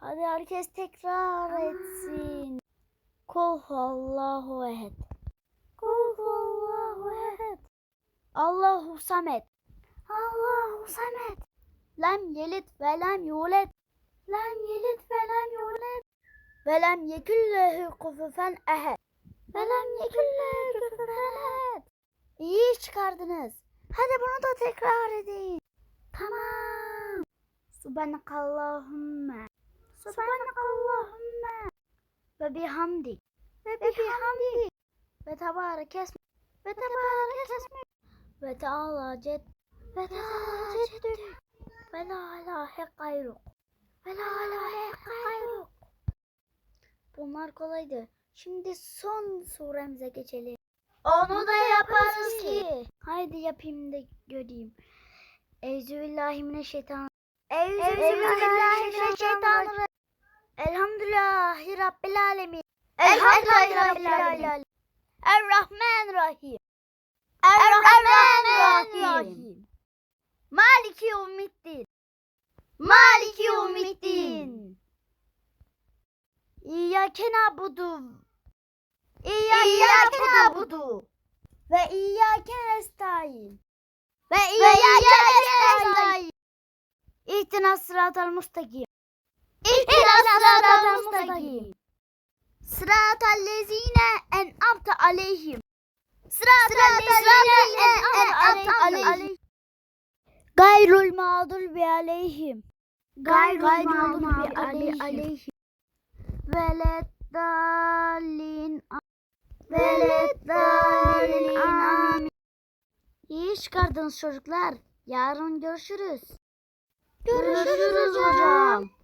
Hadi herkes tekrar etsin. Kul Allahu ehed. Kul Allahu ehed. Allahu samet. Allahu samet. Lem yelit ve lem yulet. Lem yelit ve lem yulet. Ve lem yeküllehu kufufen ehed. Ve lem yeküllehu kufufen ehed. İyi iş çıkardınız. Hadi bunu da tekrar edin. Tamam. Subhanakallahümme. Ve bihamdik. Ve bihamdik. Ve tebarek esmek. Ve tebarek esmek. Ve teala ced. Ve teala ceddük. Ve la ilahe gayruk. Ve la ilahe gayruk. Bunlar kolaydı. Şimdi son suremize geçelim. Onu da yaparız ki. Haydi yapayım da göreyim. Euzubillahimineşşeytan. Euzubillahimineşşeytanirracim. Elhamdülillahi Rabbil alemin. Elhamdülillahi Rabbil alemin. Errahmanirrahim. Errahmanirrahim. Maliki yevmiddin. Maliki yevmiddin. İyyâke na'budu. İyyâke na'budu. Ve iyyâke nestaîn. Ve iyyâke nestaîn. İhtinas sıratal mustakim. Mustakim. Sıratal lezine en'amte aleyhim. Sıratal lezine en'amte aleyhim. Gayrul mağdur bi aleyhim. Gayrul mağdur bi aleyhim. Veleddallin Veleddallin amin. İyi çıkardınız çocuklar. Yarın görüşürüz. Görüşürüz hocam.